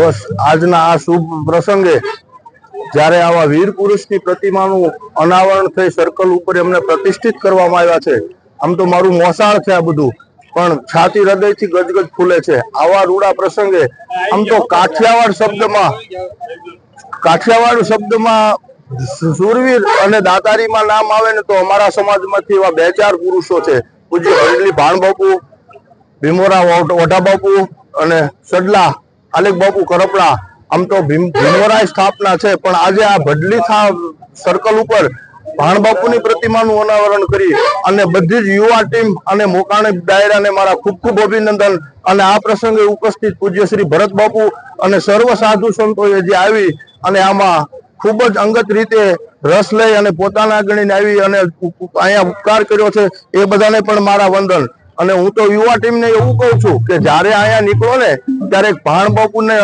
બસ, આજના આ શુભ પ્રસંગે જ્યારે આવા વીર પુરુષની પ્રતિમાનું અનાવરણ થઈ સર્કલ ઉપર એમને પ્રતિષ્ઠિત કરવામાં આવ્યા છે, આમ તો મારું મોસાળ છે આ બધું, પણ છાતી હૃદયથી ગજગજ ફૂલે છે. આવા રૂડા પ્રસંગે આમ તો કાઠિયાવાડ શબ્દમાં કાઠિયાવાડ શબ્દમાં સુરવીર અને દાતારીમાં નામ આવે ને તો અમારા સમાજમાંથી એવા બે ચાર પુરુષો છે. પૂજ્ય હરડલી ભાણ બાપુ ભીમોરા ઓઢ- ઓઢા બાપુ અને સડલા આલેખ બાપુ કરપડા, આમ તો ભીમ, ભીમોરાય સ્થાપના છે, પણ આજે આ ભડલી થા સર્કલ ઉપર ભાણબાપુની પ્રતિમાનું અનાવરણ કરી અને બધી જ યુવા ટીમ અને મોકાણી ડાયરાને મારા ખૂબ ખૂબ અભિનંદન. અને આ પ્રસંગે ઉપસ્થિત પૂજ્ય શ્રી ભરત બાપુ અને સર્વ સાધુ સંતોએ જે આવી અને આમાં ખૂબ જ અંગત રીતે રસ લઈ અને પોતાના ગણીને આવી અને અહીંયા ઉપકાર કર્યો છે, એ બધાને પણ મારા વંદન. અને હું તો યુવા ટીમને એવું કહું છું કે જ્યારે અહીંયા નીકળો ને, ત્યારે ભાણ બાપુને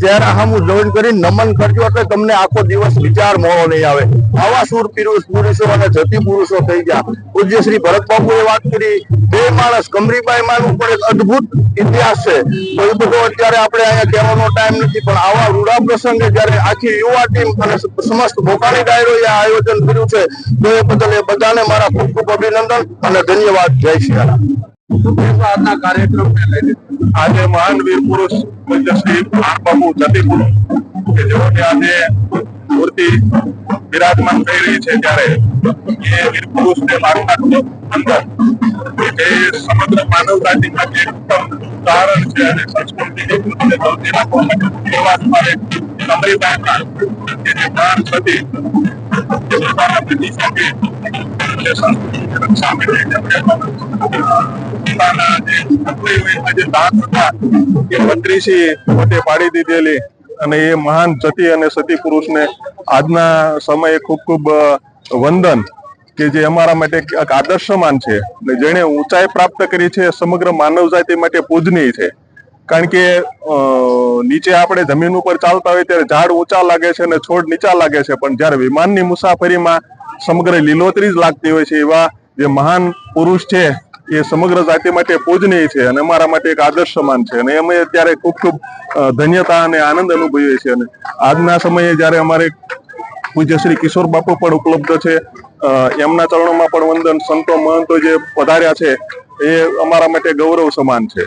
ચહેરા સામું જોઈન કરી નમન કરજો એટલે તમને આખો દિવસ વિચાર મોડો નહીં આવે. આવા સુર પુરુષો અને જતી પુરુષો થઈ ગયા. પૂજ્ય શ્રી ભરત બાપુએ વાત કરી, બે માણસ, કમરીબાઈ માનું પણ એક અદભુત ઇતિહાસ છે. તો બધો અત્યારે આપણે અહીંયા કહેવાનો ટાઈમ નથી, પણ આવા રૂડા પ્રસંગે જ્યારે આખી યુવા ટીમ અને સમસ્ત મોકાની ડાયરોએ આયોજન કર્યું છે, તો એ બદલ એ બધાને મારા ખૂબ ખૂબ અભિનંદન અને ધન્યવાદ. જય શ્રી રામ. આજના કાર્યક્રમને લઈને આજે મહાન વીર પુરુષ પૂજ્ય બાપુ જતી કે જેઓની આજે મૂર્તિ બિરાજમાન થઈ રહી છે ત્યારે એ વીર પુરુષને માનના અંદર, કે સમગ્ર માનવ માટે ઉત્તમ છે અને સંસ્કૃતિની વૃદ્ધિને રાખવા માટે એવા સ્થળે કમરીબાઈમાં કે જે મહાન સતી પોતાના પતિ સાથે જે સંસ્કૃતિની રક્ષા માટે પોતાના જે છત્રીસમાં જે દાંત હતા એ બત્રીસી પોતે પાડી દીધેલી અને એ મહાન જતી અને સતી પુરુષને આજના સમયે ખૂબ ખૂબ વંદન કે જે અમારા માટે એક આદર્શ સમાન છે ને જેણે ઊંચાઈ પ્રાપ્ત કરી છે, સમગ્ર માનવ જાતિ માટે પૂજનીય છે. કારણ કે નીચે આપણે જમીન ઉપર ચાલતા હોય ત્યારે ઝાડ ઊંચા લાગે છે અને છોડ નીચા લાગે છે, પણ જ્યારે વિમાનની મુસાફરીમાં સમગ્ર લીલોતરી જ લાગતી હોય છે એવા જે મહાન પુરુષ છે, એ સમગ્ર જાતિ માટે પૂજનીય છે અને અમારા માટે એક આદર્શ સમાન છે. અને અમે અત્યારે ખૂબ ખૂબ ધન્યતા અને આનંદ અનુભવીએ છીએ. અને આજના સમયે જ્યારે અમારે પૂજ્ય શ્રી કિશોર બાપુ પણ ઉપલબ્ધ છે એમના ચરણોમાં પણ વંદન સંતો મહંતો જે પધાર્યા છે, એ અમારા માટે ગૌરવ સમાન છે.